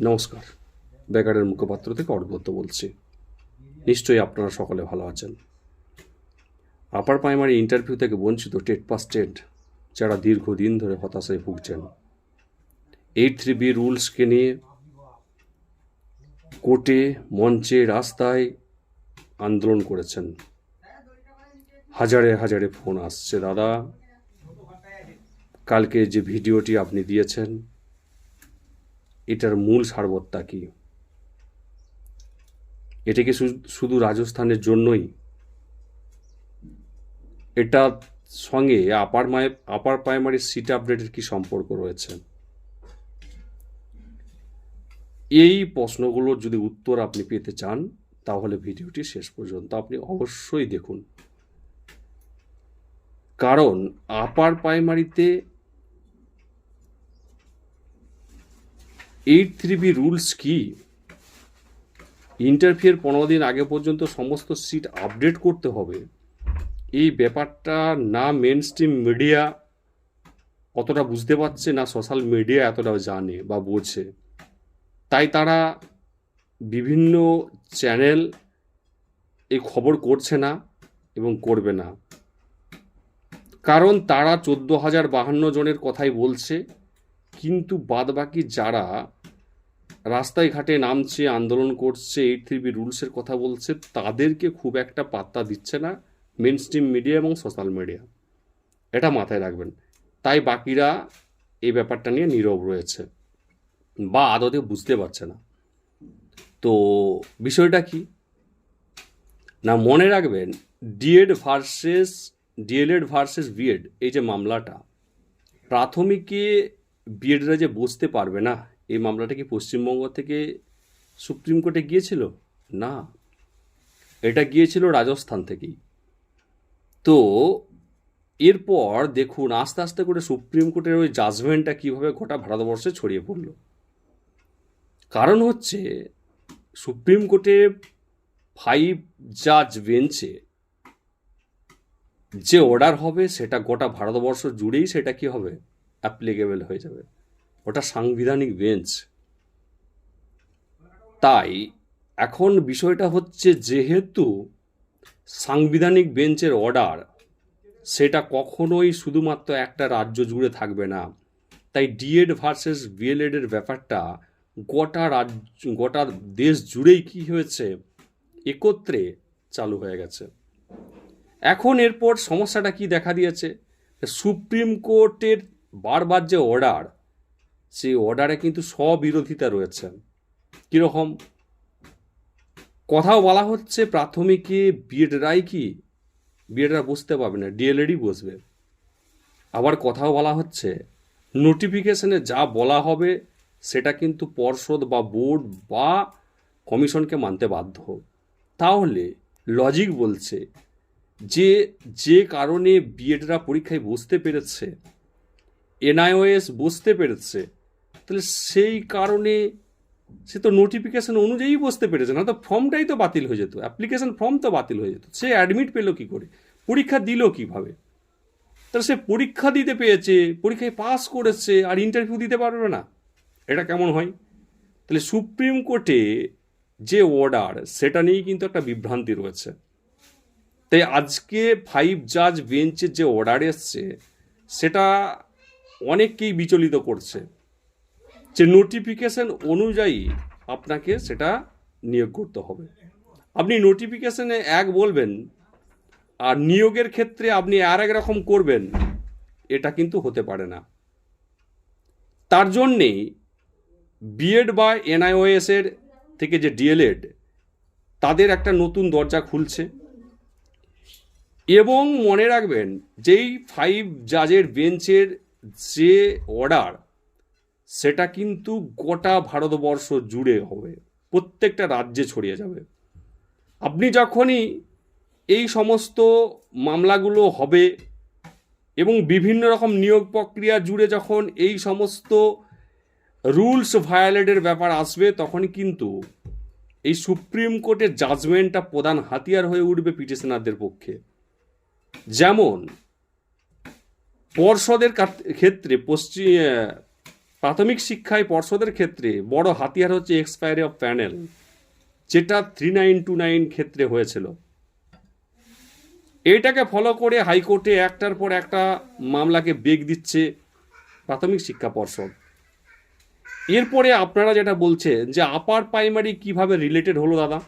নমস্কার। বেকারের মুখপাত্র থেকে অর্গত বলছি। নিশ্চয়ই আপনারা সকলে ভালো আছেন। আপার প্রাইমারি ইন্টারভিউ থেকে বঞ্চিত টেট পাস টেট, যারা দীর্ঘদিন ধরে হতাশায় ভুগছেন। এইট থ্রি বি রুলসকে নিয়ে কোর্টে, মঞ্চে, রাস্তায় আন্দোলন করেছেন। হাজারে হাজারে ফোন আসছে। দাদা, কালকে যে ভিডিওটি আপনি দিয়েছেন এটার মূল সারবত্তা কি? এটাকে শুধু রাজস্থানের জন্যই? এটার সঙ্গে আপার মায়, আপার প্রাইমারি সিট আপডেটের কি সম্পর্ক রয়েছে? এই প্রশ্নগুলোর যদি উত্তর আপনি পেতে চান, তাহলে ভিডিওটি শেষ পর্যন্ত আপনি অবশ্যই দেখুন। কারণ আপার প্রাইমারিতে এইট থ্রি বি রুলস কি? ইন্টারভিউর পনেরো দিন আগে পর্যন্ত সমস্ত সিট আপডেট করতে হবে। এই ব্যাপারটা না মেন স্ট্রিম মিডিয়া অতটা বুঝতে পারছে, না সোশ্যাল মিডিয়া এতটা জানে বা বোঝে। তাই তারা বিভিন্ন চ্যানেল এই খবর করছে না এবং করবে না। কারণ তারা চোদ্দ হাজার বাহান্ন জনের কথাই বলছে। কিন্তু বাদবাকি যারা রাস্তায় ঘাটে নামছে, আন্দোলন করছে, এইট থ্রি বি রুলসের কথা বলছে, তাদেরকে খুব একটা পাত্তা দিচ্ছে না মেন স্ট্রিম মিডিয়া এবং সোশ্যাল মিডিয়া এটা মাথায় রাখবেন। তাই বাকিরা এই ব্যাপারটা নিয়ে নীরব রয়েছে বা আদতে বুঝতে পারছে না। তো বিষয়টা কি? না, মনে রাখবেন DEd versus DElEd versus BEd এই যে মামলাটা, প্রাথমিকে বিএডরা যে বসতে পারবে না, এই মামলাটা কি পশ্চিমবঙ্গ থেকে সুপ্রিম কোর্টে গিয়েছিল? না। এটা গিয়েছিল রাজস্থান থেকেই। তো এরপর দেখুন, আস্তে আস্তে করে সুপ্রিম কোর্টের ওই জাজমেন্টটা কীভাবে গোটা ভারতবর্ষে ছড়িয়ে পড়ল। কারণ হচ্ছে, সুপ্রিম কোর্টে ফাইভ জাজ বেঞ্চে যে অর্ডার হবে, সেটা গোটা ভারতবর্ষ জুড়েই সেটা কি হবে? অ্যাপ্লিকেবল হয়ে যাবে। ওটা সাংবিধানিক বেঞ্চ তাই এখন বিষয়টা হচ্ছে যেহেতু সাংবিধানিক বেঞ্চের অর্ডার, সেটা কখনোই শুধুমাত্র একটা রাজ্য জুড়ে থাকবে না। তাই ডিএড ভার্সেস বিএলএড এর ব্যাপারটা গোটা রাজ্য, গোটা দেশ জুড়েই কি হয়েছে, একত্রে চালু হয়ে গেছে। এখন এরপর সমস্যাটা কি দেখা দিয়েছে? সুপ্রিম কোর্টের বারবার যে অর্ডার সেই অর্ডারে কিন্তু স্ববিরোধিতা রয়েছে। কীরকম? কথাও বলা হচ্ছে প্রাথমিকে বিএডরাই কি? বিএডরা বসতে পারবে না ডিএলএডই বসবে আবার কথাও বলা হচ্ছে নোটিফিকেশনে যা বলা হবে, সেটা কিন্তু পর্ষদ বা বোর্ড বা কমিশনকে মানতে বাধ্য। তাহলে লজিক বলছে যে যে কারণে বিএডরা পরীক্ষায় বসতে পেরেছে এনআইওএস বসতে পেরেছে, তাহলে সেই কারণে সে তো নোটিফিকেশন অনুযায়ী বসতে পেরেছে, না তো ফর্মটাই তো বাতিল হয়ে যেত অ্যাপ্লিকেশন ফর্ম তো বাতিল হয়ে যেত, সে অ্যাডমিট পেল কি করে, পরীক্ষা দিল কীভাবে? তাহলে সে পরীক্ষা দিতে পেয়েছে পরীক্ষায় পাস করেছে, আর ইন্টারভিউ দিতে পারবে না, এটা কেমন হয়? তাহলে সুপ্রিম কোর্টে যে অর্ডার সেটা নিয়েই কিন্তু একটা বিভ্রান্তি রয়েছে। তাই আজকে ফাইভ জাজ বেঞ্চের যে অর্ডার এসছে, সেটা অনেককেই বিচলিত করছে। যে নোটিফিকেশান অনুযায়ী আপনাকে সেটা নিয়োগ করতে হবে। আপনি নোটিফিকেশানে এক বলবেন, আর নিয়োগের ক্ষেত্রে আপনি আর এক রকম করবেন, এটা কিন্তু হতে পারে না। তার জন্যেই বিএড বা এনআইওএস এর থেকে যে ডিএলএড তাদের একটা নতুন দরজা খুলছে। এবং মনে রাখবেন, যেই ফাইভ জাজের বেঞ্চের যে অর্ডার সেটা কিন্তু গোটা ভারতবর্ষ জুড়ে হবে। প্রত্যেকটা রাজ্যে ছড়িয়ে যাবে। আপনি যখনই এই সমস্ত মামলাগুলো হবে এবং বিভিন্ন রকম নিয়োগ প্রক্রিয়া জুড়ে যখন এই সমস্ত রুলস ভায়োলেটের ব্যাপার আসবে, তখন কিন্তু এই সুপ্রিম কোর্টের জাজমেন্টটা প্রধান হাতিয়ার হয়ে উঠবে পিটিশনারদের পক্ষে। যেমন পর্ষদের ক্ষেত্রে পশ্চিম প্রাথমিক শিক্ষায় পর্ষদের ক্ষেত্রে বড় হাতিয়ার হচ্ছে এক্সপায়ারি অফ প্যানেল, যেটা থ্রি নাইন টু নাইন ক্ষেত্রে হয়েছিল। এটাকে ফলো করে হাইকোর্টে একটার পর একটা মামলাকে বেগ দিচ্ছে প্রাথমিক শিক্ষা পর্ষদ। এরপরে আপনারা যেটা বলছেন যে আপার প্রাইমারি কীভাবে রিলেটেড হলো দাদা?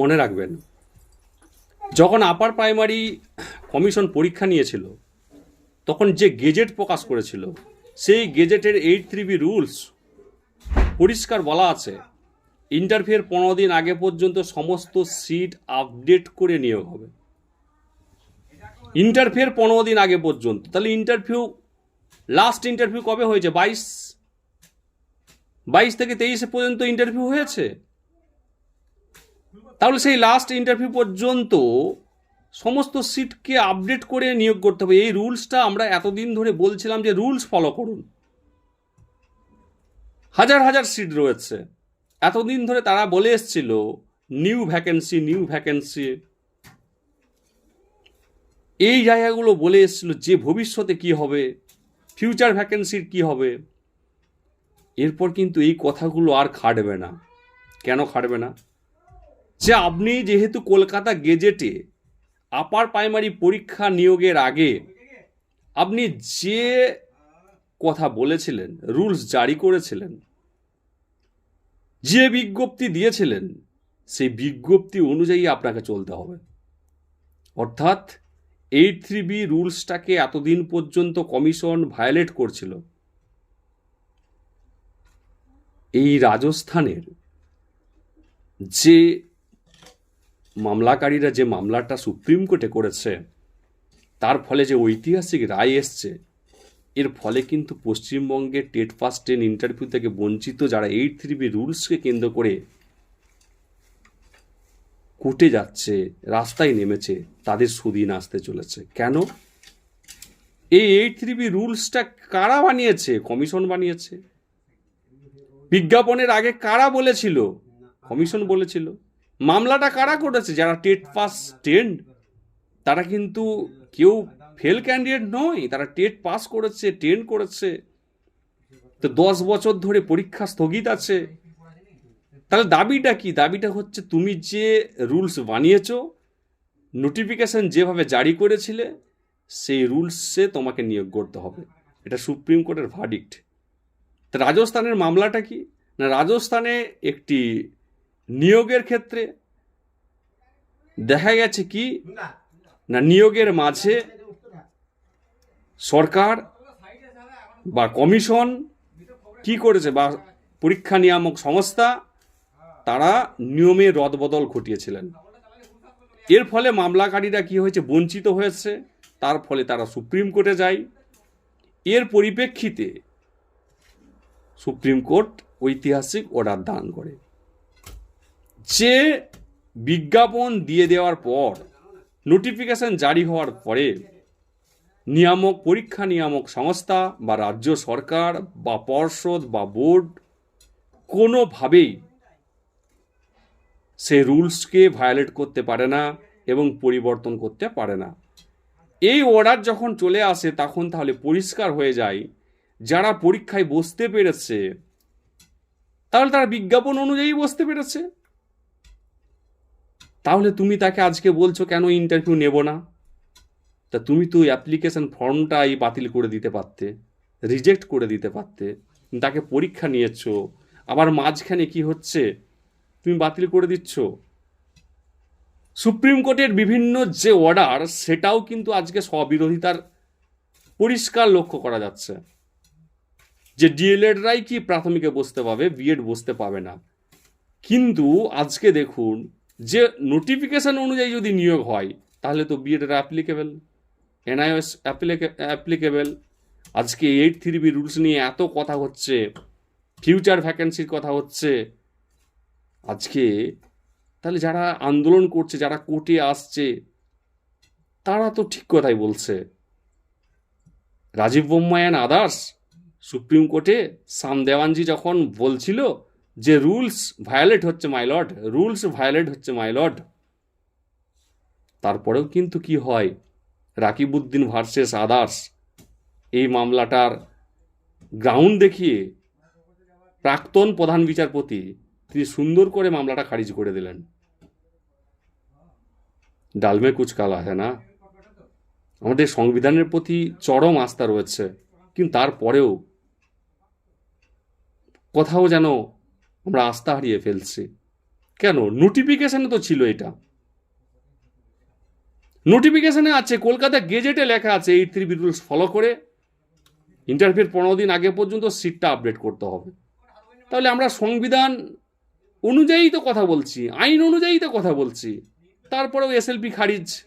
মনে রাখবেন, যখন আপার প্রাইমারি কমিশন পরীক্ষা নিয়েছিল তখন যে গেজেট প্রকাশ করেছিল, সেই গেজেটের এইট থ্রি বি রুলস পরিষ্কার বলা আছে। ইন্টারভিউয়ের পনেরো দিন আগে পর্যন্ত সমস্ত সিট আপডেট করে নিয়োগ হবে। ইন্টারভিউয়ের পনেরো দিন আগে পর্যন্ত। তাহলে ইন্টারভিউ লাস্ট ইন্টারভিউ কবে হয়েছে? বাইশ বাইশ থেকে তেইশে পর্যন্ত ইন্টারভিউ হয়েছে? তাহলে সেই লাস্ট ইন্টারভিউ পর্যন্ত সমস্ত সিটকে আপডেট করে নিয়োগ করতে হবে। এই রুলসটা আমরা এতদিন ধরে বলছিলাম যে রুলস ফলো করুন। হাজার হাজার সিট রয়েছে। এতদিন ধরে তারা বলে এসছিল নিউ ভ্যাকেন্সি নিউ ভ্যাকেন্সি এই জায়গাগুলো বলে এসছিল যে ভবিষ্যতে কি হবে ফিউচার ভ্যাকেন্সির কি হবে। এরপর কিন্তু এই কথাগুলো আর খাটবে না। কেন খাটবে না? যে আপনি যেহেতু কলকাতা গেজেটে আপার প্রাইমারি পরীক্ষা নিয়োগের আগে আপনি যে কথা বলেছিলেন রুলস জারি করেছিলেন, যে বিজ্ঞপ্তি দিয়েছিলেন, সেই বিজ্ঞপ্তি অনুযায়ী আপনাকে চলতে হবে। অর্থাৎ এইট থ্রি বি রুলসটাকে এতদিন পর্যন্ত কমিশন ভায়োলেট করছিল। এই রাজস্থানের যে মামলাকারীরা যে মামলাটা সুপ্রিম কোর্টে করেছে, তার ফলে যে ঐতিহাসিক রায় এসছে, এর ফলে কিন্তু পশ্চিমবঙ্গের টেট পাস টেন ইন্টারভিউ থেকে বঞ্চিত যারা এইট থ্রি বি রুলসকে কেন্দ্র করে কোর্টে যাচ্ছে, রাস্তায় নেমেছে, তাদের সুদিন আসতে চলেছে। কেন? এই এইট থ্রি বি রুলসটা কারা বানিয়েছে? কমিশন বানিয়েছে। বিজ্ঞাপনের আগে কারা বলেছিল? কমিশন বলেছিল। মামলাটা কারা করেছে? যারা টেট পাস টেন তারা কিন্তু কেউ ফেল ক্যান্ডিডেট নয়, তারা টেট পাস করেছে টেন করেছে। তো দশ বছর ধরে পরীক্ষা স্থগিত আছে। তাহলে দাবিটা কি? দাবিটা হচ্ছে তুমি যে রুলস বানিয়েছো, নোটিফিকেশন যেভাবে জারি করেছিলে, সেই রুলসে তোমাকে নিয়োগ করতে হবে। এটা সুপ্রিম কোর্টের ভার্ডিক্ট রাজস্থানের মামলাটা কি? না, রাজস্থানে একটি নিয়োগের ক্ষেত্রে দেখা গেছে কি? না, নিয়োগের মাঝে সরকার বা কমিশন কি করেছে বা পরীক্ষা নিয়ামক সংস্থা, তারা নিয়মে রদবদল ঘটিয়েছিলেন। এর ফলে মামলাকারীরা কি হয়েছে? বঞ্চিত হয়েছে। তার ফলে তারা সুপ্রিম কোর্টে যায়। এর পরিপ্রেক্ষিতে সুপ্রিম কোর্ট ঐতিহাসিক অর্ডার দান করে। যে বিজ্ঞাপন দিয়ে দেওয়ার পর নোটিফিকেশন জারি হওয়ার পরে নিয়ামক, পরীক্ষা নিয়ামক সংস্থা বা রাজ্য সরকার বা পর্ষদ বা বোর্ড কোনোভাবেই সে রুলসকে ভায়োলেট করতে পারে না এবং পরিবর্তন করতে পারে না। এই অর্ডার যখন চলে আসে, তখন তাহলে পরিষ্কার হয়ে যায়, যারা পরীক্ষায় বসতে পেরেছে, তাহলে তারা বিজ্ঞাপন অনুযায়ী বসতে পেরেছে। তাহলে তুমি তাকে আজকে বলছো কেন ইন্টারভিউ নেব না? তা তুমি তো অ্যাপ্লিকেশন ফর্মটাই বাতিল করে দিতে পারতে রিজেক্ট করে দিতে পারতে, তাকে পরীক্ষা নিয়েছো, আবার মাঝখানে কি হচ্ছে? তুমি বাতিল করে দিচ্ছ। সুপ্রিম কোর্টের বিভিন্ন যে অর্ডার সেটাও কিন্তু আজকে স্ববিরোধিতার পরিষ্কার লক্ষ্য করা যাচ্ছে। যে ডিএলএডরাই কি প্রাথমিকে বসতে পাবে, বিএড বসতে পাবে না। কিন্তু আজকে দেখুন যে নোটিফিকেশান অনুযায়ী যদি নিয়োগ হয়, তাহলে তো বিএডের অ্যাপ্লিকেবল এনআইএস অ্যাপ্লিকেবল আজকে এইট থ্রি বি রুলস নিয়ে এত কথা হচ্ছে ফিউচার ভ্যাকেন্সির কথা হচ্ছে। আজকে তাহলে যারা আন্দোলন করছে, যারা কোর্টে আসছে, তারা তো ঠিক কথাই বলছে। রাজীব বোম্মায়ান আদার্স, সুপ্রিম কোর্টে সাম দেওয়ানজি যখন বলছিল যে রুলস ভায়োলেট হচ্ছে মাইলড রুলস ভায়োলেট হচ্ছে মাইলড তারপরেও কিন্তু কি হয়? রাকিবউদ্দিন ভার্সেস আদার্স এই মামলাটার গ্রাউন্ড দেখিয়ে প্রাক্তন প্রধান বিচারপতি তিনি সুন্দর করে মামলাটা খারিজ করে দিলেন। ডালমে কুচ কালা হ্যাঁ না? আমাদের সংবিধানের প্রতি চরম আস্থা রয়েছে। কিন্তু তারপরেও কোথাও যেন আমরা আস্থা হারিয়ে ফেলছি। কেন? নোটিফিকেশনে তো ছিল এটা। নোটিফিকেশনে আছে কলকাতা গেজেটে লেখা আছে, এই থ্রি রুলস ফলো করে। ইন্টারভিউর পনেরো দিন আগে পর্যন্ত সিটটা আপডেট করতে হবে। তাহলে আমরা সংবিধান অনুযায়ী তো কথা বলছি, আইন অনুযায়ী তো কথা বলছি। তারপরেও এসএলপি খারিজ।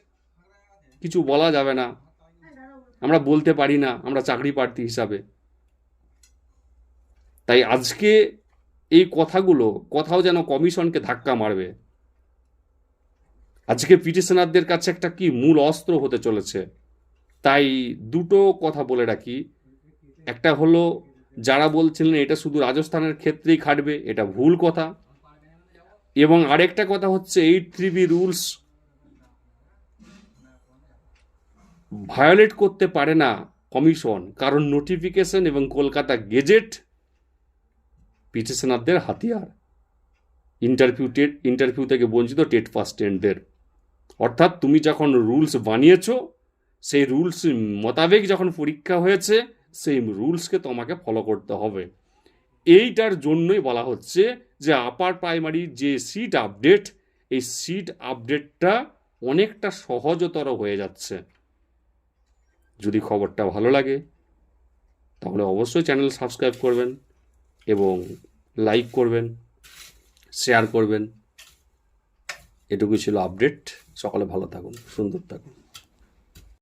কিছু বলা যাবে না। আমরা বলতে পারি না, আমরা চাকরি প্রার্থী হিসাবে। তাই আজকে এই কথাগুলো, কোথাও যেন কমিশনকে ধাক্কা মারবে। আজকে পিটিশনারদের কাছে একটা কি মূল অস্ত্র হতে চলেছে। তাই দুটো কথা বলে রাখি। একটা হলো, যারা বলছিলেন এটা শুধু রাজস্থানের ক্ষেত্রেই খাটবে, এটা ভুল কথা। এবং আরেকটা কথা হচ্ছে eight three B rules violate করতে পারে না কমিশন, কারণ নোটিফিকেশন এবং কলকাতা গেজেট পিটিশনারদের হাতিয়ার। ইন্টারভিউ টেট ইন্টারভিউ থেকে বঞ্চিত টেট টেন্টদের অর্থাৎ তুমি যখন রুলস বানিয়েছো, সেই রুলস মোতাবেক যখন পরীক্ষা হয়েছে সেই রুলসকে তোমাকে ফলো করতে হবে। এইটার জন্যই বলা হচ্ছে যে আপার প্রাইমারি যে সিট আপডেট এই সিট আপডেটটা অনেকটা সহজতর হয়ে যাচ্ছে। যদি খবরটা ভালো লাগে, তাহলে অবশ্যই চ্যানেল সাবস্ক্রাইব করবেন। এবং লাইক করবেন শেয়ার করবেন। এটুকুই ছিল আপডেট সকলে ভালো থাকুন সুন্দর থাকুন।